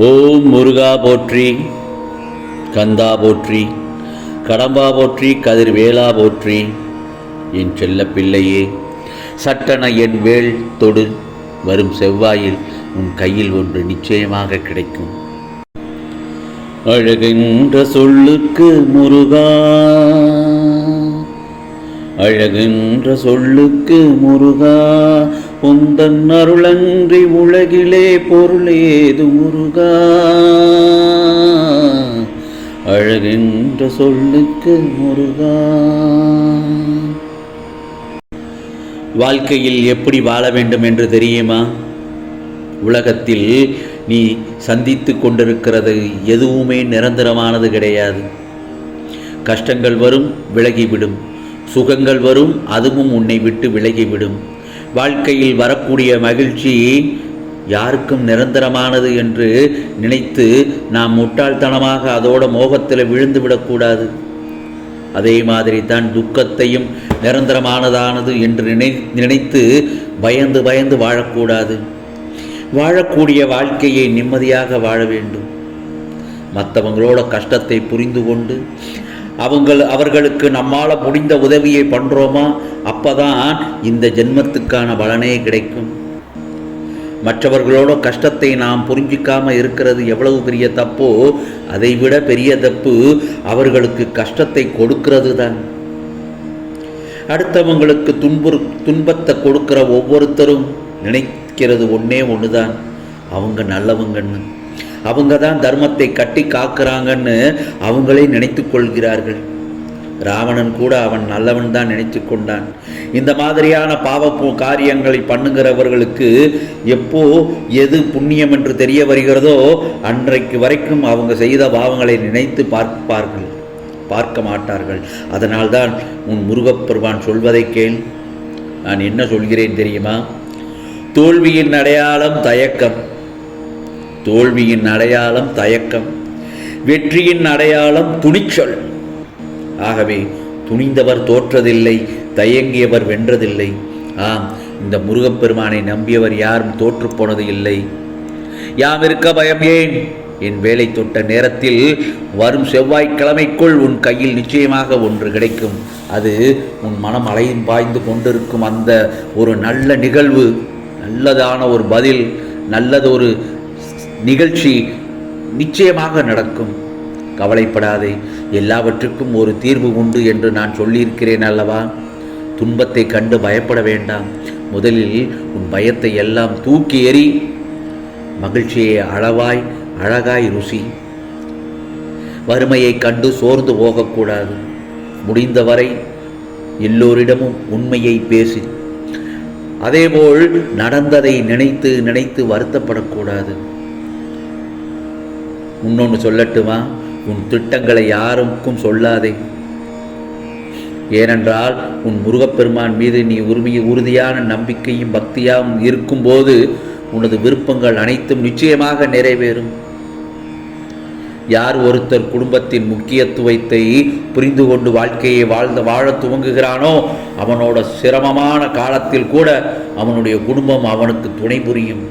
ஓம் முருகா போற்றி கந்தா போற்றி கடம்பா போற்றி கதிர்வேலா போற்றி. என் செல்ல பிள்ளையே சட்டன என் வேல் தொடு. வரும் செவ்வாயில் உன் கையில் ஒன்று நிச்சயமாக கிடைக்கும். அழகென்ற சொல்லுக்கு முருகா. அழகென்ற சொல்லுக்கு முருகா. பொந்தன் அருளன்றி உலகிலே பொருளேது முருகா? அழகின்ற சொல்லுக்கு முருகா? வாழ்க்கையில் எப்படி வாழ வேண்டும் என்று தெரியுமா? உலகத்தில் நீ சந்தித்து கொண்டிருக்கிறது எதுவுமே நிரந்தரமானது கிடையாது. கஷ்டங்கள் வரும் விலகிவிடும். சுகங்கள் வரும் அதுவும் உன்னை விட்டு விலகிவிடும். வாழ்க்கையில் வரக்கூடிய மகிழ்ச்சி யாருக்கும் நிரந்தரமானது என்று நினைத்து நாம் முட்டாள்தனமாக அதோட மோகத்தில் விழுந்து விடக்கூடாது. அதே மாதிரி தான் துக்கத்தையும் நிரந்தரமானதானது என்று நினை நினைத்து பயந்து பயந்து வாழக்கூடாது. வாழக்கூடிய வாழ்க்கையை நிம்மதியாக வாழ வேண்டும். மற்றவங்களோட கஷ்டத்தை புரிந்து கொண்டு அவங்கள் அவர்களுக்கு நம்மால் முடிந்த உதவியை பண்ணுறோமா அப்பதான் இந்த ஜென்மத்துக்கான பலனே கிடைக்கும். மற்றவர்களோட கஷ்டத்தை நாம் புரிஞ்சிக்காமல் இருக்கிறது எவ்வளவு பெரிய தப்போ அதைவிட பெரிய தப்பு அவர்களுக்கு கஷ்டத்தை கொடுக்கிறது தான் அடுத்தவங்களுக்கு துன்புறு துன்பத்தை கொடுக்கிற ஒவ்வொருத்தரும் நினைக்கிறது ஒன்றே ஒன்று தான் அவங்க நல்லவங்கன்னு. அவங்க தான் தர்மத்தை கட்டி காக்குறாங்கன்னு அவங்களே நினைத்து கொள்கிறார்கள். ராவணன் கூட அவன் நல்லவன் தான் நினைத்து கொண்டான். இந்த மாதிரியான பாவ காரியங்களை பண்ணுகிறவர்களுக்கு எப்போ எது புண்ணியம் என்று தெரிய வருகிறதோ அன்றைக்கு வரைக்கும் அவங்க செய்த பாவங்களை நினைத்து பார்ப்பார்கள். பார்க்க மாட்டார்கள். அதனால்தான் உன் முருகப்பெருமான் சொல்வதை கேள். நான் என்ன சொல்கிறேன் தெரியுமா? தோல்வியின் அடையாளம் தயக்கம். தோல்வியின் அடையாளம் தயக்கம் வெற்றியின் அடையாளம் துணிச்சல். ஆகவே துணிந்தவர் தோற்றதில்லை தயங்கியவர் வென்றதில்லை. ஆம் இந்த முருகப்பெருமானை நம்பியவர் யாரும் தோற்றுப்போனது இல்லை. யாம் இருக்க பயம் ஏன்? என் வேலை தொட்ட நேரத்தில் வரும் செவ்வாய்க்கிழமைக்குள் உன் கையில் நிச்சயமாக ஒன்று கிடைக்கும். அது உன் மனம் அலையும் பாய்ந்து கொண்டிருக்கும் அந்த ஒரு நல்ல நிகழ்வு நல்லதான ஒரு பதில் நல்லது ஒரு நிகழ்ச்சி நிச்சயமாக நடக்கும். கவலைப்படாதே. எல்லாவற்றுக்கும் ஒரு தீர்வு உண்டு என்று நான் சொல்லியிருக்கிறேன் அல்லவா? துன்பத்தை கண்டு பயப்பட வேண்டாம். முதலில் உன் பயத்தை எல்லாம் தூக்கி எறி மகிழ்ச்சியை அளவாய் அழகாய் ருசி. வறுமையைக் கண்டு சோர்ந்து போகக்கூடாது. முடிந்தவரை எல்லோரிடமும் உண்மையை பேசி. அதேபோல் நடந்ததை நினைத்து நினைத்து வருத்தப்படக்கூடாது. இன்னொன்று சொல்லட்டுமா? உன் திட்டங்களை யாருக்கும் சொல்லாதே. ஏனென்றால் உன் முருகப்பெருமான் மீது நீ உரிமைய உறுதியான நம்பிக்கையும் பக்தியாகவும் இருக்கும்போது உனது விருப்பங்கள் அனைத்தும் நிச்சயமாக நிறைவேறும். யார் ஒருத்தர் குடும்பத்தின் முக்கியத்துவத்தை புரிந்து கொண்டு வாழ்க்கையை வாழ்ந்த வாழ துவங்குகிறானோ அவனோட சிரமமான காலத்தில் கூட அவனுடைய குடும்பம் அவனுக்கு துணை புரியும்.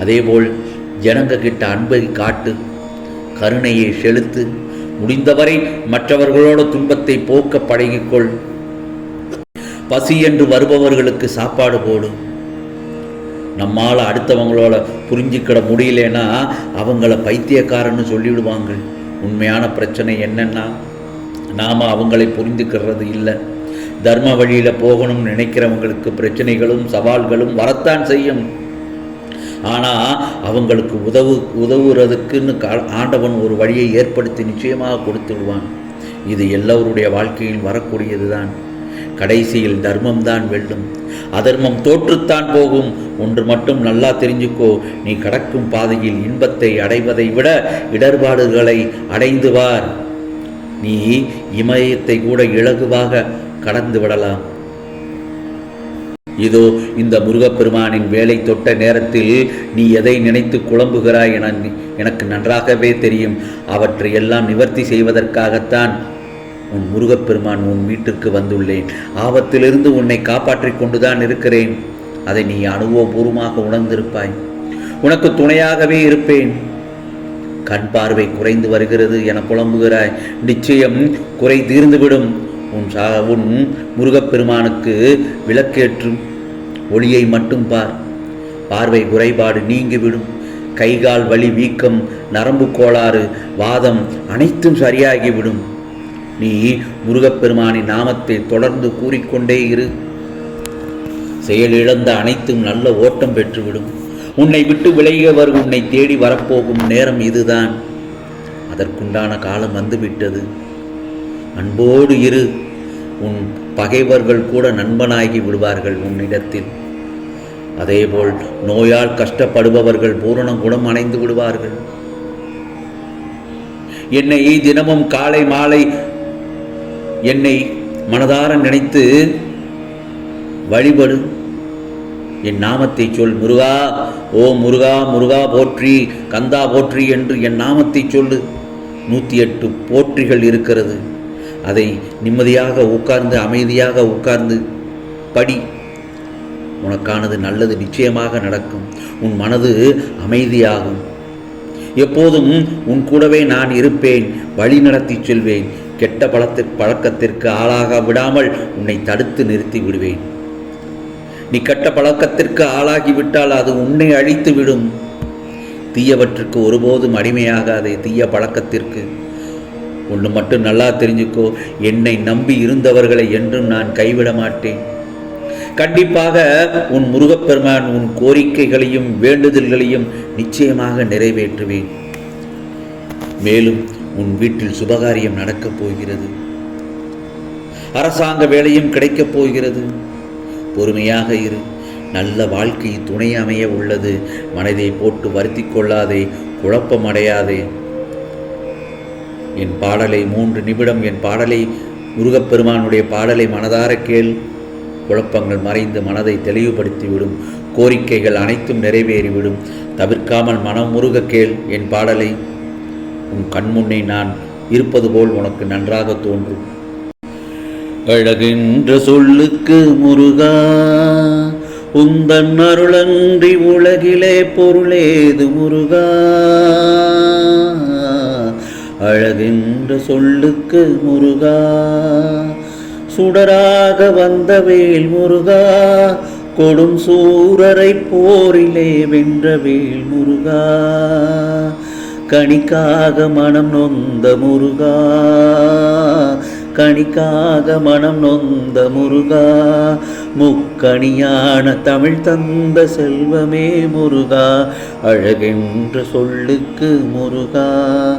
அதேபோல் ஜனங்க கிட்ட அன்பை காட்டு கருணையை செலுத்து. முடிந்தவரை மற்றவர்களோட துன்பத்தை போக்க பழகிக்கொள். பசி என்று வருபவர்களுக்கு சாப்பாடு போடும் நம்மால் அடுத்தவங்களோட புரிஞ்சுக்கிட முடியலன்னா அவங்கள பைத்தியக்காரன்னு சொல்லிவிடுவாங்க. உண்மையான பிரச்சனை என்னன்னா நாம் அவங்களை புரிந்துக்கிறது இல்லை. தர்ம வழியில் போகணும்னு நினைக்கிறவங்களுக்கு பிரச்சனைகளும் சவால்களும் வரத்தான் செய்யும். ஆனால் அவங்களுக்கு உதவு உதவுறதுக்குன்னு கா ஆண்டவன் ஒரு வழியை ஏற்படுத்தி நிச்சயமாக கொடுத்துடுவான். இது எல்லோருடைய வாழ்க்கையில் வரக்கூடியது தான் கடைசியில் தர்மம் தான் வெல்லும். அதர்மம் தோற்றுத்தான் போகும். ஒன்று மட்டும் நல்லா தெரிஞ்சுக்கோ நீ கடக்கும் பாதையில் இன்பத்தை அடைவதை விட இடர்பாடுகளை அடைந்து வார். நீ இமயத்தை கூட இலகுவாக கடந்து விடலாம். இதோ இந்த முருகப்பெருமானின் வேலை தொட்ட நேரத்தில் நீ எதை நினைத்து குழம்புகிறாய் என எனக்கு நன்றாகவே தெரியும். அவற்றை எல்லாம் நிவர்த்தி செய்வதற்காகத்தான் உன் முருகப்பெருமான் உன் வீட்டிற்கு வந்துள்ளேன். ஆபத்திலிருந்து உன்னை காப்பாற்றிக் கொண்டுதான் இருக்கிறேன். அதை நீ அனுபவபூர்வமாக உணர்ந்திருப்பாய். உனக்கு துணையாகவே இருப்பேன். கண் பார்வை குறைந்து வருகிறது என புலம்புகிறாய். நிச்சயம் குறை தீர்ந்துவிடும். உன் சா உன் முருகப்பெருமானுக்கு விளக்கேற்றும் ஒளியை மட்டும் பார். பார்வை குறைபாடு நீங்கிவிடும். கைகால் வலி வீக்கம் நரம்பு கோளாறு வாதம் அனைத்தும் சரியாகிவிடும். நீ முருகப்பெருமானின் நாமத்தை தொடர்ந்து கூறிக்கொண்டே இரு. செயலிழந்த அனைத்தும் நல்ல ஓட்டம் பெற்றுவிடும். உன்னை விட்டு விலகியவர் உன்னை தேடி வரப்போகும் நேரம் இதுதான். அதற்குண்டான காலம் வந்துவிட்டது. அன்போடு இரு. உன் பகைவர்கள் கூட நண்பனாகி விடுவார்கள் உன்னிடத்தில். அதேபோல் நோயால் கஷ்டப்படுபவர்கள் பூரண குணம் அடைந்து விடுவார்கள். என்னை தினமும் காலை மாலை என்னை மனதார நினைத்து வழிபடு. என் நாமத்தை சொல் முருகா ஓ முருகா முருகா போற்றி கந்தா போற்றி என்று என் நாமத்தை சொல்லு. நூற்றி எட்டு போற்றிகள் இருக்கிறது. அதை நிம்மதியாக உட்கார்ந்து அமைதியாக உட்கார்ந்து படி. உனக்கானது நல்லது நிச்சயமாக நடக்கும். உன் மனது அமைதியாகும். எப்போதும் உன் கூடவே நான் இருப்பேன். வழி நடத்தி செல்வேன். கெட்ட பழத்து பழக்கத்திற்கு ஆளாக விடாமல் உன்னை தடுத்து நிறுத்தி விடுவேன். நீ கெட்ட பழக்கத்திற்கு ஆளாகிவிட்டால் அது உன்னை அழித்து விடும். தீயவற்றுக்கு ஒருபோதும் அடிமையாகாதே தீய பழக்கத்திற்கு. ஒன்று மட்டும் நல்லா தெரிஞ்சுக்கோ. என்னை நம்பி இருந்தவர்களை என்றும் நான் கைவிட மாட்டேன். கண்டிப்பாக உன் முருகப்பெருமான் உன் கோரிக்கைகளையும் வேண்டுதல்களையும் நிச்சயமாக நிறைவேற்றுவேன். மேலும் உன் வீட்டில் சுபகாரியம் நடக்கப் போகிறது. அரசாங்க வேலையும் கிடைக்கப் போகிறது. பொறுமையாக இரு. நல்ல வாழ்க்கை துணை அமைய உள்ளது. மனதை போட்டு வருத்தி கொள்ளாதே. குழப்பமடையாதே. என் பாடலை மூன்று நிமிடம் என் பாடலை முருகப்பெருமானுடைய பாடலை மனதார கேள். குழப்பங்கள் மறைந்து மனதை தெளிவுபடுத்திவிடும். கோரிக்கைகள் அனைத்தும் நிறைவேறிவிடும். தவிர்க்காமல் மனம் முருக கேள் என் பாடலை. உன் கண்முன்னே நான் இருப்பது போல் உனக்கு நன்றாக தோன்றும். அழகென்ற சொல்லுக்கு முருகா உந்தன் அருளன்றி உலகிலே பொருளேது முருகா. அழகென்ற சொல்லுக்கு முருகா. சுடராக வந்த வேல் முருகா. கொடும் சூரரை போரிலே வென்ற வேல் முருகா. கணிக்காக மனம் நொந்த முருகா. கணிக்காக மனம் நொந்த முருகா. முக்கணியான தமிழ் தந்த செல்வமே முருகா. அழகென்ற சொல்லுக்கு முருகா.